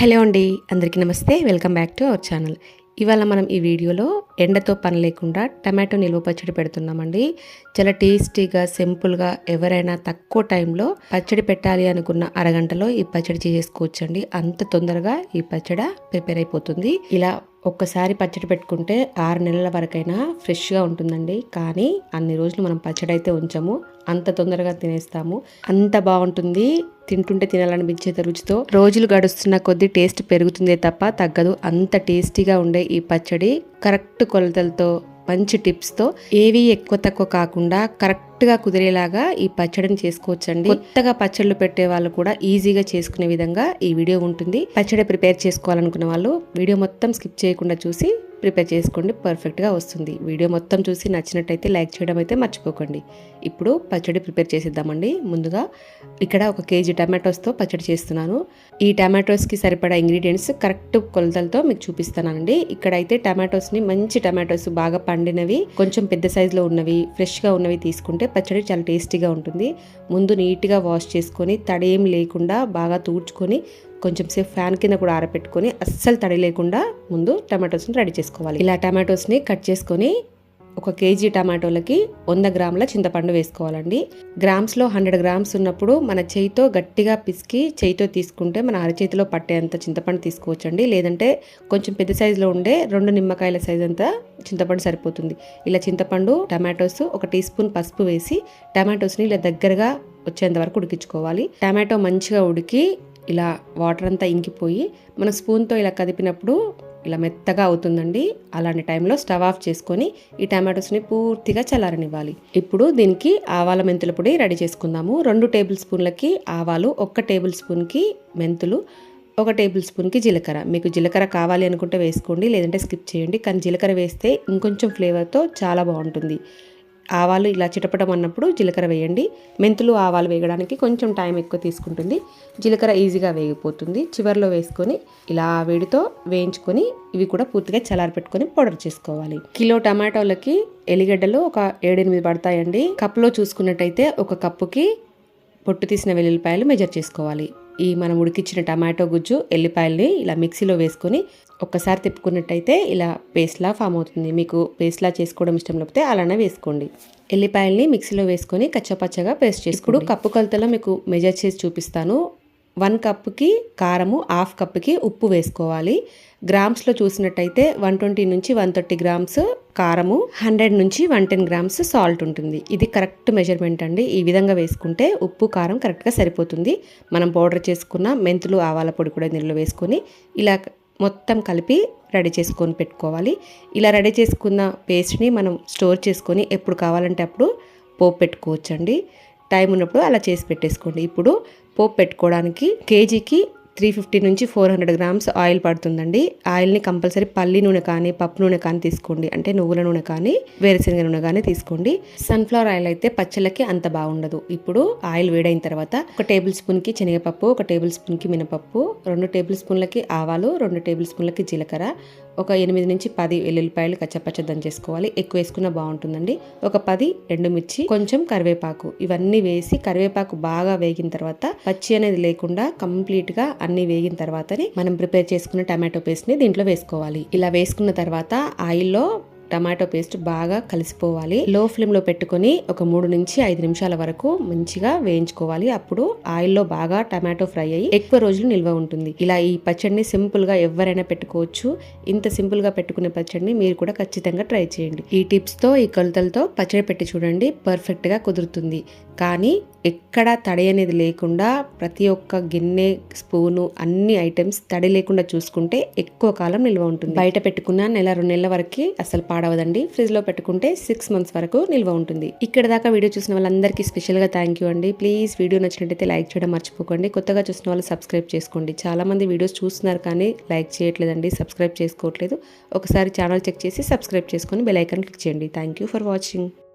Hello అండి అందరికీ నమస్తే. Welcome back to our channel. ఇవాళ మనం ఈ వీడియోలో ఎండతో పని లేకుండా టమాటో నిల్వ పచ్చడి పెడుతున్నామండి. చాలా టేస్టీగా సింపుల్గా ఎవరైనా తక్కువ టైంలో పచ్చడి పెట్టాలి అనుకున్న అరగంటలో ఈ పచ్చడి చేసుకోవచ్చండి అంత తొందరగా ఈ పచ్చడి ప్రిపేర్ అయిపోతుంది. ఇలా ఒక్కసారి పచ్చడి పెట్టుకుంటే ఆరు నెలల వరకైనా ఫ్రెష్గా ఉంటుందండి. కానీ అన్ని రోజులు మనం పచ్చడి అయితే ఉంచము. అంత తొందరగా తినేస్తాము. అంత బాగుంటుంది. తింటుంటే తినాలనిపించేంత రుచితో రోజులు గడుస్తున్న కొద్దీ టేస్ట్ పెరుగుతుందే తప్ప తగ్గదు. అంత టేస్టీగా ఉండే ఈ పచ్చడి కరెక్ట్ కొలతలతో మంచి టిప్స్తో ఏవి ఎక్కువ తక్కువ కాకుండా కరెక్ట్గా కుదిరేలాగా ఈ పచ్చడిని చేసుకోవచ్చండి. కొత్తగా పచ్చళ్ళు పెట్టే వాళ్ళు కూడా ఈజీగా చేసుకునే విధంగా ఈ వీడియో ఉంటుంది. పచ్చడి ప్రిపేర్ చేసుకోవాలనుకున్న వాళ్ళు వీడియో మొత్తం స్కిప్ చేయకుండా చూసి ప్రిపేర్ చేసుకోండి పర్ఫెక్ట్గా వస్తుంది. వీడియో మొత్తం చూసి నచ్చినట్టయితే లైక్ చేయడం అయితే మర్చిపోకండి. ఇప్పుడు పచ్చడి ప్రిపేర్ చేసేద్దామండి. ముందుగా ఇక్కడ ఒక కేజీ టమాటోస్తో పచ్చడి చేస్తున్నాను. ఈ టమాటోస్కి సరిపడా ఇంగ్రీడియంట్స్ కరెక్ట్ కొలతలతో మీకు చూపిస్తానండి. ఇక్కడైతే టమాటోస్ని మంచి టమాటోస్ బాగా పండినవి కొంచెం పెద్ద సైజులో ఉన్నవి ఫ్రెష్గా ఉన్నవి తీసుకుంటే పచ్చడి చాలా టేస్టీగా ఉంటుంది. ముందు నీట్గా వాష్ చేసుకొని తడేం లేకుండా బాగా తూడ్చుకొని కొంచెం సేపు ఫ్యాన్ కింద కూడా ఆరపెట్టుకొని అస్సలు తడి లేకుండా ముందు టమాటోస్ని రెడీ చేసుకోవాలి. ఇలా టమాటోస్ని కట్ చేసుకొని ఒక కేజీ టమాటోలకి వంద గ్రాముల చింతపండు వేసుకోవాలండి. గ్రామ్స్లో హండ్రెడ్ గ్రామ్స్ ఉన్నప్పుడు మన చేయితో గట్టిగా పిసికి చేయితో తీసుకుంటే మన అరచేతిలో పట్టేంత చింతపండు తీసుకోవచ్చండి. లేదంటే కొంచెం పెద్ద సైజులో ఉండే రెండు నిమ్మకాయల సైజ్ అంతా చింతపండు సరిపోతుంది. ఇలా చింతపండు టమాటోస్ ఒక టీ స్పూన్ పసుపు వేసి టమాటోస్ని ఇలా దగ్గరగా వచ్చేంత వరకు ఉడికించుకోవాలి. టమాటో మంచిగా ఉడికి ఇలా వాటర్ అంతా ఇంకిపోయి మనం స్పూన్తో ఇలా కదిపినప్పుడు ఇలా మెత్తగా అవుతుందండి. అలాంటి టైంలో స్టవ్ ఆఫ్ చేసుకొని ఈ టమాటోస్ని పూర్తిగా చల్లారనివ్వాలి. ఇప్పుడు దీనికి ఆవాల మెంతుల పొడి రెడీ చేసుకుందాము. రెండు టేబుల్ స్పూన్లకి ఆవాలు ఒక్క టేబుల్ స్పూన్కి మెంతులు ఒక టేబుల్ స్పూన్కి జీలకర్ర. మీకు జీలకర్ర కావాలి అనుకుంటే వేసుకోండి లేదంటే స్కిప్ చేయండి. కానీ జీలకర్ర వేస్తే ఇంకొంచెం ఫ్లేవర్తో చాలా బాగుంటుంది. ఆవాలు ఇలా చిటపటం అన్నప్పుడు జీలకర్ర వేయండి. మెంతులు ఆవాలు వేయడానికి కొంచెం టైం ఎక్కువ తీసుకుంటుంది. జీలకర్ర ఈజీగా వేగిపోతుంది. చివరిలో వేసుకొని ఇలా వేడితో వేయించుకొని ఇవి కూడా పూర్తిగా చల్లారపెట్టుకొని పౌడర్ చేసుకోవాలి. కిలో టమాటోలకి ఎలిగడ్డలు ఒక ఏడెనిమిది పడతాయండి. కప్లో చూసుకున్నట్టయితే ఒక కప్పుకి పొట్టు తీసిన వెల్లుల్లిపాయలు మెజర్ చేసుకోవాలి. ఈ మనం ఉడికించిన టమాటో గుజ్జు ఎల్లిపాయల్ని ఇలా మిక్సీలో వేసుకొని ఒక్కసారి తిప్పుకున్నట్టయితే ఇలా పేస్ట్లా ఫామ్ అవుతుంది. మీకు పేస్ట్లా చేసుకోవడం ఇష్టం లేకపోతే అలానే వేసుకోండి. ఎల్లిపాయల్ని మిక్సీలో వేసుకొని కచ్చపచ్చగా పేస్ట్ చేసుకుడు. కప్పు కొలతలో మీకు మెజర్ చేసి చూపిస్తాను. వన్ కప్కి కారము హాఫ్ కప్కి ఉప్పు వేసుకోవాలి. గ్రామ్స్లో చూసినట్టయితే వన్ ట్వంటీ నుంచి వన్ థర్టీ గ్రామ్స్ కారము హండ్రెడ్ నుంచి వన్ టెన్ గ్రామ్స్ సాల్ట్ ఉంటుంది. ఇది కరెక్ట్ మెజర్మెంట్ అండి. ఈ విధంగా వేసుకుంటే ఉప్పు కారం కరెక్ట్గా సరిపోతుంది. మనం పౌడర్ చేసుకున్న మెంతులు ఆవాల పొడి కూడా నీళ్ళు వేసుకొని ఇలా మొత్తం కలిపి రెడీ చేసుకొని పెట్టుకోవాలి. ఇలా రెడీ చేసుకున్న పేస్ట్ని మనం స్టోర్ చేసుకొని ఎప్పుడు కావాలంటే అప్పుడు పోపు పెట్టుకోవచ్చండి. టైం ఉన్నప్పుడు అలా చేసి పెట్టేసుకోండి. ఇప్పుడు పోపు పెట్టుకోవడానికి కేజీకి త్రీ ఫిఫ్టీ నుంచి ఫోర్ హండ్రెడ్ గ్రామ్స్ ఆయిల్ పడుతుందండి. ఆయిల్ని కంపల్సరీ పల్లి నూనె కానీ పప్పు నూనె కానీ తీసుకోండి. అంటే నువ్వుల నూనె కానీ వేరుశనగ నూనె కానీ తీసుకోండి. సన్ఫ్లవర్ ఆయిల్ అయితే పచ్చళ్ళకి అంత బాగుండదు. ఇప్పుడు ఆయిల్ వేడైన తర్వాత ఒక టేబుల్ స్పూన్కి శనగపప్పు ఒక టేబుల్ స్పూన్కి మినపప్పు రెండు టేబుల్ స్పూన్లకి ఆవాలు రెండు టేబుల్ స్పూన్లకి జీలకర్ర ఒక ఎనిమిది నుంచి పది వెల్లుల్లిపాయలు కచ్చపచ్చ దంచేసుకోవాలి. ఎక్కువ వేసుకున్న బాగుంటుందండి. ఒక పది ఎండుమిర్చి కొంచెం కరివేపాకు. ఇవన్నీ వేసి కరివేపాకు బాగా వేగిన తర్వాత పచ్చి అనేది లేకుండా కంప్లీట్గా అన్ని వేగిన తర్వాతనే మనం ప్రిపేర్ చేసుకున్న టమాటో పేస్ట్ని దీంట్లో వేసుకోవాలి. ఇలా వేసుకున్న తర్వాత ఆయిల్లో టమాటో పేస్ట్ బాగా కలిసిపోవాలి. లో ఫ్లేమ్లో పెట్టుకొని ఒక మూడు నుంచి ఐదు నిమిషాల వరకు మంచిగా వేయించుకోవాలి. అప్పుడు ఆయిల్లో బాగా టమాటో ఫ్రై అయ్యి ఎక్కువ రోజులు నిల్వ ఉంటుంది. ఇలా ఈ పచ్చడిని సింపుల్గా ఎవరైనా పెట్టుకోవచ్చు. ఇంత సింపుల్గా పెట్టుకునే పచ్చడిని మీరు కూడా ఖచ్చితంగా ట్రై చేయండి. ఈ టిప్స్తో ఈ కొలతలతో పచ్చడి పెట్టి చూడండి. పర్ఫెక్ట్గా కుదురుతుంది. కానీ ఎక్కడా తడి అనేది లేకుండా ప్రతి ఒక్క గిన్నె స్పూను అన్ని ఐటమ్స్ తడి లేకుండా చూసుకుంటే ఎక్కువ కాలం నిల్వ ఉంటుంది. బయట పెట్టుకున్న నెల రెండు నెలల వరకు అసలు పాడవదండి. ఫ్రిడ్జ్లో పెట్టుకుంటే సిక్స్ మంత్స్ వరకు నిల్వ ఉంటుంది. ఇక్కడ దాకా వీడియో చూసిన వాళ్ళందరికీ స్పెషల్గా థ్యాంక్ యూ అండి. ప్లీజ్ వీడియో నచ్చినట్టయితే లైక్ చేయడం మర్చిపోకండి. కొత్తగా చూసిన వాళ్ళు సబ్స్క్రైబ్ చేసుకోండి. చాలా మంది వీడియోస్ చూస్తున్నారు కానీ లైక్ చేయట్లేదండి సబ్స్క్రైబ్ చేసుకోవట్లేదు. ఒకసారి ఛానల్ చెక్ చేసి సబ్స్క్రైబ్ చేసుకొని బెల్ ఐకాన్ క్లిక్ చేయండి. Thank you for watching